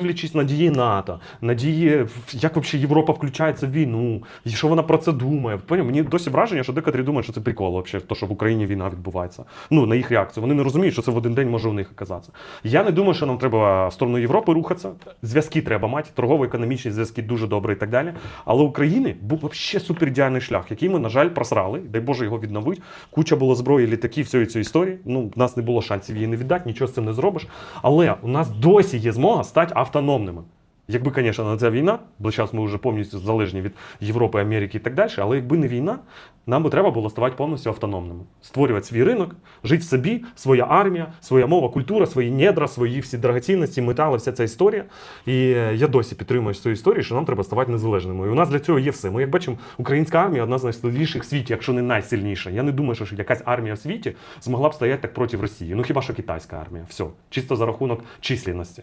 Дивлячись надії НАТО, надії, як взагалі Європа включається в війну, і що вона про це думає. Поняв? Мені досі враження, що декотрі думають, що це прикол, вообще, то, що в Україні війна відбувається. Ну, на їх реакцію. Вони не розуміють, що це в один день може у них оказатися. Я не думаю, що нам треба в сторону Європи рухатися. Зв'язки треба мати, торгово-економічні зв'язки дуже добре і так далі. Але України був взагалі супер ідеальний шлях, який ми, на жаль, просрали. Дай Боже його відновити. Куча було зброї, літаків, всієї цієї історії. Ну, в нас не було шансів її не віддати, нічого з цим не зробиш. Але у нас досі є змога стати автономними. Якби, звісно, не ця війна, бо зараз ми вже повністю залежні від Європи, Америки і так далі, але якби не війна, нам би треба було ставати повністю автономними, створювати свій ринок, жити в собі, своя армія, своя мова, культура, свої недра, свої всі драгоцінності, метали, вся ця історія. І е, я досі підтримую цю історію, що нам треба ставати незалежними. І у нас для цього є все. Ми, як бачимо, українська армія одна з найсильніших в світі, якщо не найсильніша. Я не думаю, що якась армія в світі змогла б стояти так проти Росії. Ну хіба що китайська армія? Все, чисто за рахунок численності.